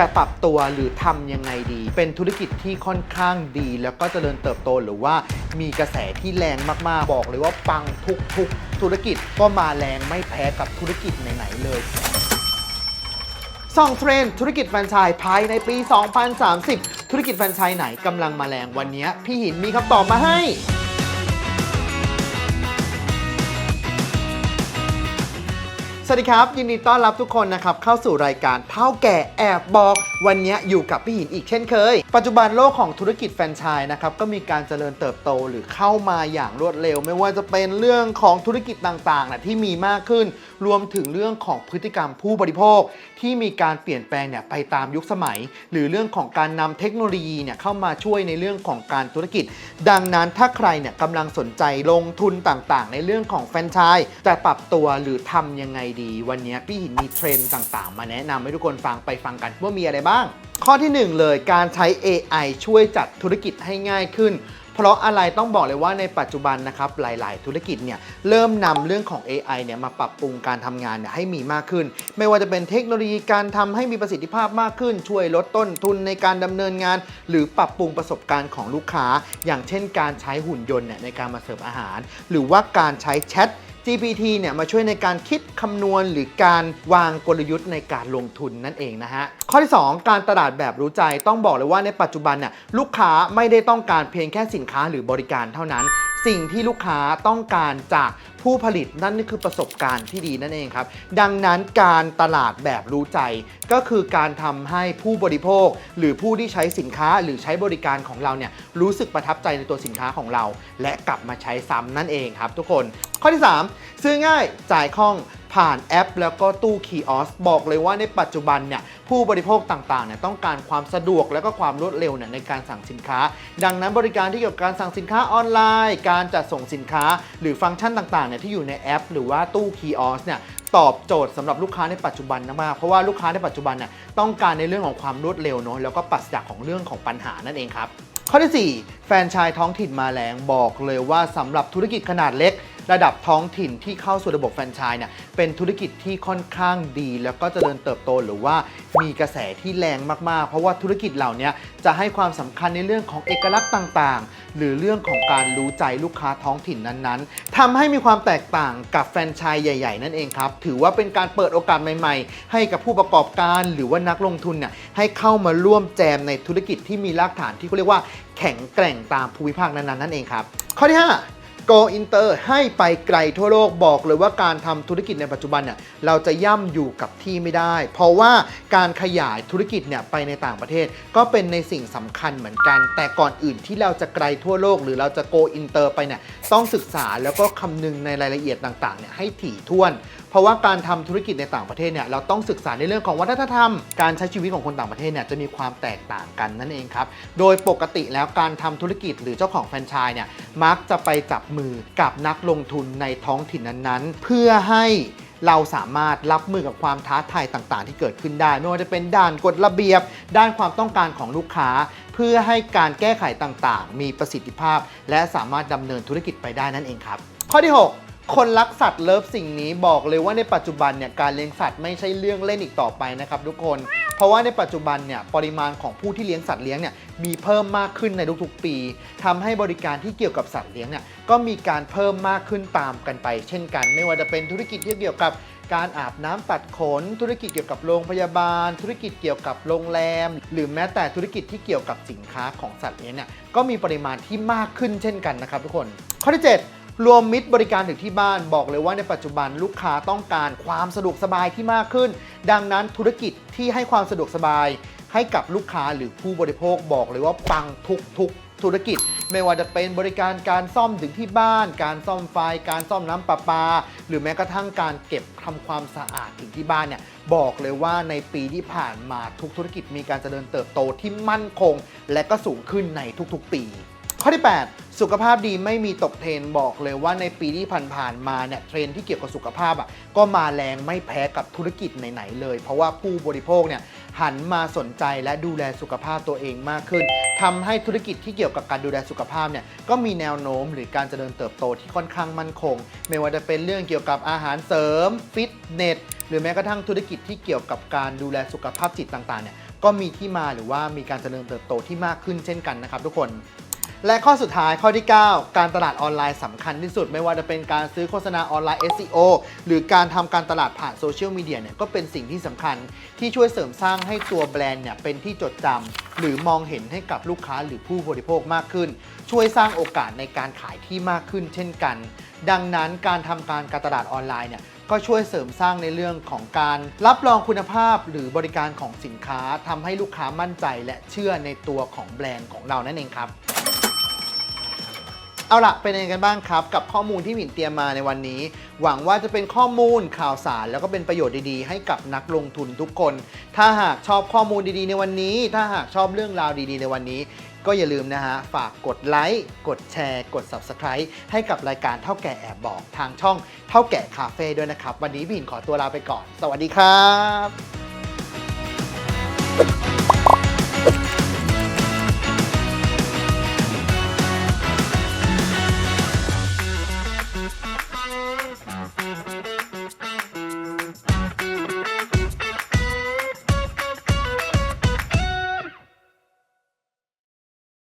จะปรับตัวหรือทำยังไงดี เป็นธุรกิจที่ค่อนข้างดี แล้วก็เจริญเติบโตหรือว่ามีกระแสที่แรงมาก ๆ บอกเลยว่าปังทุกๆธุรกิจก็มาแรงไม่แพ้กับธุรกิจไหน ๆ เลยสองเทรนธุรกิจแฟรนไชส์ภายในปี 2030 ธุรกิจแฟรนไชส์ไหนกำลังมาแรงวันนี้พี่หินมีคำตอบมาให้ สวัสดีครับ ยินดีต้อนรับทุกคนนะครับเข้าสู่รายการเท่าแก่แอบบอก วันนี้อยู่กับพี่หินอีกเช่นเคย ปัจจุบันโลกของธุรกิจแฟรนไชส์นะครับก็มีการเจริญเติบโตหรือเข้ามาอย่างรวดเร็ว ไม่ว่าจะเป็นเรื่องของธุรกิจต่างๆนะที่มีมากขึ้น รวมถึงเรื่องของพฤติกรรมผู้บริโภค ที่มีการเปลี่ยนแปลงเนี่ยไปตามยุคสมัย หรือเรื่องของการนำเทคโนโลยีเนี่ยเข้ามาช่วยในเรื่องของการธุรกิจ ดังนั้นถ้าใครเนี่ยกำลังสนใจลงทุนต่างๆ ในเรื่องของแฟรนไชส์จะปรับตัวหรือทำยังไงดี วันนี้พี่หินมีเทรนด์ต่างๆ มาแนะนำให้ทุกคนฟังไปฟังกันว่ามีอะไรบ้าง ข้อทีหนึ่1 เลยการใช้ AI ช่วยจัดธุรกิจให้ง่ายขึ้น เพราะอะไรต้องบอกเลยว่าในปัจจุบันนะครับหลาย ๆ ธุรกิจเนี่ยเริ่มนำเรื่องของ AI เนี่ยมาปรับปรุงการทำงานเนี่ยให้มีมากขึ้น ไม่ว่าจะเป็นเทคโนโลยีการทำให้มีประสิทธิภาพมากขึ้น ช่วยลดต้นทุนในการดำเนินงาน หรือปรับปรุงประสบการณ์ของลูกค้า อย่างเช่น การใช้หุ่นยนต์เนี่ยในการมาเสิร์ฟอาหาร หรือว่าการใช้แชท GPT เนี่ยมาช่วยในการคิดคำนวณหรือการวางกลยุทธ์ในการลงทุนนั่นเองนะฮะ ข้อที่ 2 การตลาดแบบรู้ใจต้องบอกเลยว่าในปัจจุบันเนี่ยลูกค้าไม่ได้ต้องการเพียงแค่สินค้าหรือบริการเท่านั้น สิ่งที่ลูกค้าต้องการจากผู้ผลิตนั่นก็คือประสบการณ์ที่ดีนั่นเองครับ ดังนั้นการตลาดแบบรู้ใจ ก็คือการทำให้ผู้บริโภค หรือผู้ที่ใช้สินค้าหรือใช้บริการของเราเนี่ยรู้สึกประทับใจในตัวสินค้าของเรา และกลับมาใช้ซ้ำนั่นเองครับ ทุกคน ข้อที่ 3 ซื้อง่ายจ่ายคล่อง ผ่านแอป แล้วก็ตู้คีออสบอกเลยว่าในปัจจุบันเนี่ยผู้บริโภคต่างๆเนี่ยต้องการความสะดวกและก็ความรวดเร็วเนี่ยในการสั่งสินค้า ดังนั้นบริการที่เกี่ยวกับการสั่งสินค้าออนไลน์ การจัดส่งสินค้า หรือฟังก์ชันต่างๆเนี่ยที่อยู่ในแอป หรือว่าตู้คีออสเนี่ยตอบโจทย์สำหรับลูกค้าในปัจจุบันมากเพราะว่าลูกค้าในปัจจุบันเนี่ยต้องการในเรื่องของความรวดเร็วเนาะแล้วก็ปราศจากของเรื่องของปัญหานั่นเองครับข้อที่ 4 แฟนชายท้องถิ่นมาแรงบอกเลยว่าสำหรับธุรกิจขนาดเล็ก ระดับท้องถิ่นที่เข้าสู่ระบบแฟรนไชส์เนี่ยเป็นธุรกิจที่ค่อนข้างดี แล้วก็เจริญเติบโตหรือว่ามีกระแสที่แรงมากๆ เพราะว่าธุรกิจเหล่านี้จะให้ความสำคัญในเรื่องของเอกลักษณ์ต่างๆ หรือเรื่องของการรู้ใจลูกค้าท้องถิ่นนั้นๆทำให้มีความแตกต่างกับแฟรนไชส์ใหญ่ ๆ นั่นเองครับถือว่าเป็นการเปิดโอกาสใหม่ ๆ ให้กับผู้ประกอบการหรือว่านักลงทุนเนี่ยให้เข้ามาร่วมแจมในธุรกิจที่มีรากฐานที่เขาเรียกว่าแข็งแกร่งตามภูมิภาคนั้นๆนั่นเองครับ ข้อที่ 5 Go Inter ให้ไปไกลทั่วโลกบอกเลยว่าการทำธุรกิจในปัจจุบันเนี่ยเราจะย่ำอยู่กับที่ไม่ได้ เพราะว่าการขยายธุรกิจเนี่ยไปในต่างประเทศ ก็เป็นในสิ่งสำคัญเหมือนกัน แต่ก่อนอื่นที่เราจะไกลทั่วโลก หรือเราจะ Go Inter ไปเนี่ยต้องศึกษาแล้วก็คำนึงในรายละเอียดต่างๆเนี่ยให้ถี่ถ้วน เพราะว่าการทำธุรกิจในต่างประเทศเนี่ยเราต้องศึกษาในเรื่องของวัฒนธรรม การใช้ชีวิตของคนต่างประเทศเนี่ยจะมีความแตกต่างกันนั่นเองครับโดยปกติแล้วการทำธุรกิจหรือเจ้าของแฟรนไชส์เนี่ยมักจะไปจับมือกับนักลงทุนในท้องถิ่นนั้นๆ เพื่อให้เราสามารถรับมือกับความท้าทายต่างๆ ที่เกิดขึ้นได้ ไม่ว่าจะเป็นด้านกฎระเบียบ ด้านความต้องการของลูกค้า เพื่อให้การแก้ไขต่างๆ มีประสิทธิภาพ และสามารถดำเนินธุรกิจไปได้นั่นเองครับ ข้อที่ 6 คนรักสัตว์เลิฟสิ่งนี้บอกเลยว่าในปัจจุบันเนี่ยการเลี้ยงสัตว์ไม่ใช่เรื่องเล่นอีกต่อไปนะครับทุกคน เพราะว่าในปัจจุบันเนี่ยปริมาณของผู้ที่เลี้ยงสัตว์เลี้ยงเนี่ยมีเพิ่มมากขึ้นในทุกๆปีทำให้บริการที่เกี่ยวกับสัตว์เลี้ยงเนี่ยก็มีการเพิ่มมากขึ้นตามกันไป เช่นกัน ไม่ว่าจะเป็นธุรกิจที่เกี่ยวกับการอาบน้ำตัดขน ธุรกิจเกี่ยวกับโรงพยาบาล ธุรกิจเกี่ยวกับโรงแรม หรือแม้แต่ธุรกิจที่เกี่ยวกับสินค้าของสัตว์เลี้ยงเนี่ยก็มีปริมาณที่มากขึ้นเช่นกันนะครับทุกคน ข้อที่ 7 รวมมิตรบริการถึงที่บ้านบอกเลยว่าในปัจจุบันลูกค้าต้องการความสะดวกสบายที่มากขึ้น ดังนั้นธุรกิจที่ให้ความสะดวกสบาย ให้กับลูกค้าหรือผู้บริโภคบอกเลยว่าปังทุกทุกธุรกิจ ไม่ว่าจะเป็นบริการการซ่อมถึงที่บ้าน การซ่อมไฟ การซ่อมน้ำประปา หรือแม้กระทั่งการเก็บทำความสะอาดถึงที่บ้านเนี่ยบอกเลยว่าในปีที่ผ่านมาทุกธุรกิจมีการเจริญเติบโตที่มั่นคง และก็สูงขึ้นในทุกๆปี ข้อที่ 8 สุขภาพดีไม่มีตกเทรนบอกเลยว่าในปีที่ผ่านๆมาเนี่ยเทรนที่เกี่ยวกับสุขภาพอะก็มาแรงไม่แพ้กับธุรกิจไหนๆเลย เพราะว่าผู้บริโภคเนี่ยหันมาสนใจและดูแลสุขภาพตัวเองมากขึ้นทำให้ธุรกิจที่เกี่ยวกับการดูแลสุขภาพเนี่ยก็มีแนวโน้มหรือการเจริญเติบโตที่ค่อนข้างมั่นคง ไม่ว่าจะเป็นเรื่องเกี่ยวกับอาหารเสริม ฟิตเนสหรือแม้กระทั่งธุรกิจที่เกี่ยวกับการดูแลสุขภาพจิตต่างๆเนี่ยก็มีที่มาหรือว่ามีการเจริญเติบโตที่มากขึ้นเช่นกันนะครับทุกคน และข้อสุดท้ายข้อที่ 9 การตลาดออนไลน์สำคัญที่สุด ไม่ว่าจะเป็นการซื้อโฆษณาออนไลน์ SEO หรือการทำการตลาดผ่านโซเชียลมีเดียเนี่ยก็เป็นสิ่งที่สำคัญที่ช่วยเสริมสร้างให้ตัวแบรนด์เนี่ยเป็นที่จดจำหรือมองเห็นให้กับลูกค้าหรือผู้บริโภคมากขึ้น ช่วยสร้างโอกาสในการขายที่มากขึ้น เช่นกัน ดังนั้นการทำการการตลาดออนไลน์เนี่ยก็ช่วยเสริมสร้างในเรื่องของการรับรองคุณภาพหรือบริการของสินค้าทำให้ลูกค้ามั่นใจและเชื่อในตัวของแบรนด์ของเรานั่นเองครับ เอาละเป็นยังไงกันบ้างครับ กับข้อมูลที่หมินเตรียมมาในวันนี้ หวังว่าจะเป็นข้อมูลข่าวสาร แล้วก็เป็นประโยชน์ดีๆ ให้กับนักลงทุนทุกคน ถ้าหากชอบข้อมูลดีๆ ในวันนี้ ถ้าหากชอบเรื่องราวดีๆ ในวันนี้ ก็อย่าลืมนะฮะ ฝากกดไลค์กดแชร์ กด Subscribe ให้กับรายการเท่าแก่แอบบอกทางช่องเท่าแก่คาเฟ่ด้วยนะครับวันนี้พี่หมินขอตัวลาไปก่อน สวัสดีครับ